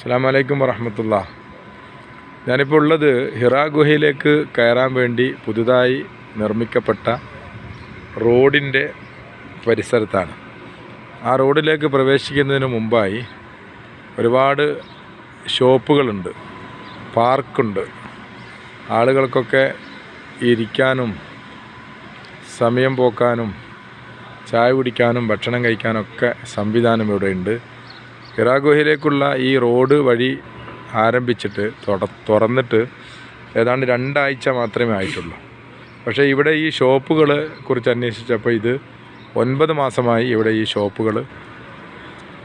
അസ്സാം വലൈക്കും വറഹമത്തുള്ള. ഞാനിപ്പോൾ ഉള്ളത് ഹിറാ ഗുഹയിലേക്ക് കയറാൻ വേണ്ടി പുതുതായി നിർമ്മിക്കപ്പെട്ട റോഡിന്റെ പരിസരത്താണ്. ആ റോഡിലേക്ക് പ്രവേശിക്കുന്നതിന് മുമ്പായി ഒരുപാട് ഷോപ്പുകളുണ്ട് പാർക്കുണ്ട്. ആളുകൾക്കൊക്കെ ഇരിക്കാനും സമയം പോക്കാനും ചായ കുടിക്കാനും ഭക്ഷണം കഴിക്കാനൊക്കെ സംവിധാനം ഇവിടെയുണ്ട്. ഹിറാ ഗുഹയിലേക്കുള്ള ഈ റോഡ് വഴി ആരംഭിച്ചിട്ട് തുട തുറന്നിട്ട് ഏതാണ്ട് രണ്ടാഴ്ച മാത്രമേ ആയിട്ടുള്ളൂ. പക്ഷേ ഇവിടെ ഈ ഷോപ്പുകളെ കുറിച്ച് അന്വേഷിച്ചപ്പോൾ ഇത് ഒൻപത് മാസമായി ഇവിടെ ഈ ഷോപ്പുകൾ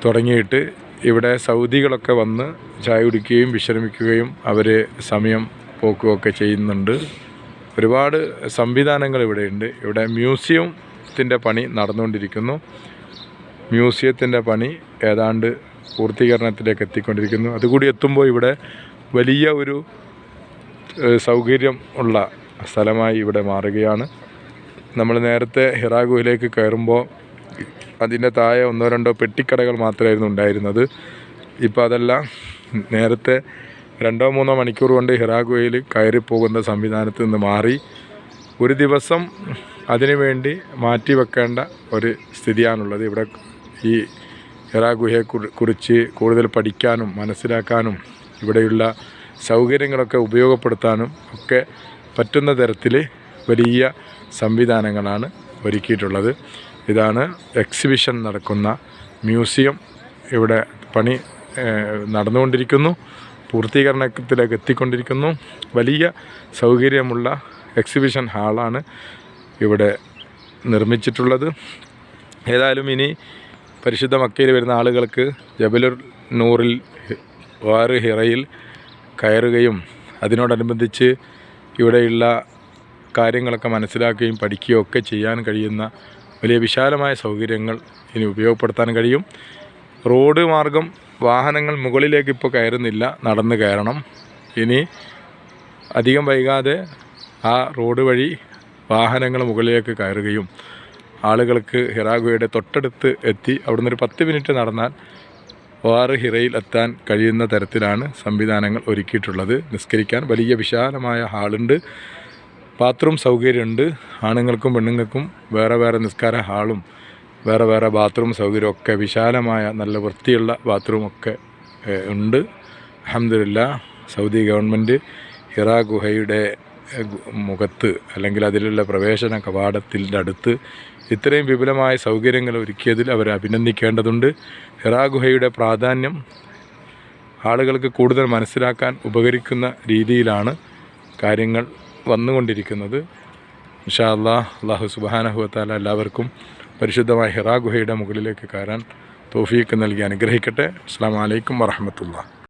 തുടങ്ങിയിട്ട് ഇവിടെ സൗദികളൊക്കെ വന്ന് ചായ കുടിക്കുകയും വിശ്രമിക്കുകയും അവർ സമയം പോക്കുകയൊക്കെ ചെയ്യുന്നുണ്ട്. ഒരുപാട് സംവിധാനങ്ങൾ ഇവിടെയുണ്ട്. ഇവിടെ മ്യൂസിയത്തിന്റെ പണി നടന്നുകൊണ്ടിരിക്കുന്നു. മ്യൂസിയത്തിന്റെ പണി ഏതാണ്ട് പൂർത്തീകരണത്തിലേക്ക് എത്തിക്കൊണ്ടിരിക്കുന്നു അതുകൂടി എത്തുമ്പോൾ ഇവിടെ വലിയ ഒരു സൗകര്യം ഉള്ള സ്ഥലമായി ഇവിടെ മാറുകയാണ്. നമ്മൾ നേരത്തെ ഹിറാ ഗുഹയിലേക്ക് കയറുമ്പോൾ അതിന്റെ താഴെ ഒന്നോ രണ്ടോ പെട്ടിക്കടകൾ മാത്രമായിരുന്നു ഉണ്ടായിരുന്നത്. ഇപ്പോൾ അതെല്ലാം നേരത്തെ രണ്ടോ മൂന്നോ മണിക്കൂർ കൊണ്ട് ഹിറാ ഗുഹയിൽ കയറി പോകുന്ന സംവിധാനത്തിൽ നിന്ന് മാറി. ഒരു ദിവസം അതിനുവേണ്ടി മാറ്റി വെക്കേണ്ട ഒരു സ്ഥിതിയാണുള്ളത്. ഇവിടെ ഈ ഹിറാ കുറിച്ച് കൂടുതൽ പഠിക്കാനും മനസ്സിലാക്കാനും ഇവിടെയുള്ള സൗകര്യങ്ങളൊക്കെ ഉപയോഗപ്പെടുത്താനും ഒക്കെ പറ്റുന്ന തരത്തിൽ വലിയ സംവിധാനങ്ങളാണ് ഒരുക്കിയിട്ടുള്ളത്. ഇതാണ് എക്സിബിഷൻ നടക്കുന്ന മ്യൂസിയം. ഇവിടെ പണി നടന്നുകൊണ്ടിരിക്കുന്നു. പൂർത്തീകരണത്തിലേക്ക് എത്തിക്കൊണ്ടിരിക്കുന്നു. വലിയ സൗകര്യമുള്ള എക്സിബിഷൻ ഹാളാണ് ഇവിടെ നിർമ്മിച്ചിട്ടുള്ളത്. ഏതായാലും ഇനി പരിശുദ്ധ മക്കയിൽ വരുന്ന ആളുകൾക്ക് ജബലുർ നൂറിൽ വാറ് ഹിറയിൽ കയറുകയും അതിനോടനുബന്ധിച്ച് ഇവിടെയുള്ള കാര്യങ്ങളൊക്കെ മനസ്സിലാക്കുകയും പഠിക്കുകയും ഒക്കെ ചെയ്യാൻ കഴിയുന്ന വലിയ വിശാലമായ സൗകര്യങ്ങൾ ഇനി ഉപയോഗപ്പെടുത്താൻ കഴിയും. റോഡ് മാർഗം വാഹനങ്ങൾ മുകളിലേക്ക് ഇപ്പോൾ കയറുന്നില്ല നടന്ന് കയറണം. ഇനി അധികം വൈകാതെ ആ റോഡ് വഴി വാഹനങ്ങൾ മുകളിലേക്ക് കയറുകയും ആളുകൾക്ക് ഹിറാഗുയുടെ തൊട്ടടുത്ത് എത്തി അവിടുന്ന് ഒരു പത്ത് മിനിറ്റ് നടന്നാൽ വാറ് ഹിറയിൽ എത്താൻ കഴിയുന്ന തരത്തിലാണ് സംവിധാനങ്ങൾ ഒരുക്കിയിട്ടുള്ളത്. നിസ്കരിക്കാൻ വലിയ വിശാലമായ ഹാളുണ്ട്. ബാത്റൂം സൗകര്യമുണ്ട്. ആണുങ്ങൾക്കും പെണ്ണുങ്ങൾക്കും വേറെ വേറെ നിസ്കാര ഹാളും വേറെ വേറെ ബാത്റൂം സൗകര്യമൊക്കെ വിശാലമായ നല്ല വൃത്തിയുള്ള ബാത്റൂമൊക്കെ ഉണ്ട്. അഹമ്മദില്ല സൗദി ഗവൺമെന്റ് ഹിറ ഗുഹയുടെ മുഖത്ത് അല്ലെങ്കിൽ അതിലുള്ള പ്രവേശന കവാടത്തിന്റെ അടുത്ത് ഇത്രയും വിപുലമായ സൗകര്യങ്ങൾ ഒരുക്കിയതിൽ അവരെ അഭിനന്ദിക്കേണ്ടതുണ്ട്. ഹിറാ ഗുഹയുടെ പ്രാധാന്യം ആളുകൾക്ക് കൂടുതൽ മനസ്സിലാക്കാൻ ഉപകരിക്കുന്ന രീതിയിലാണ് കാര്യങ്ങൾ വന്നുകൊണ്ടിരിക്കുന്നത്. ഇൻഷാ അള്ളാഹ് അള്ളാഹു സുബാനഹുവത്താല എല്ലാവർക്കും പരിശുദ്ധമായ ഹിറാ ഗുഹയുടെ മുകളിലേക്ക് കയറാൻ തോഫീക്ക് നൽകി അനുഗ്രഹിക്കട്ടെ. അസ്സാം വലൈക്കും വറഹമത്തുള്ള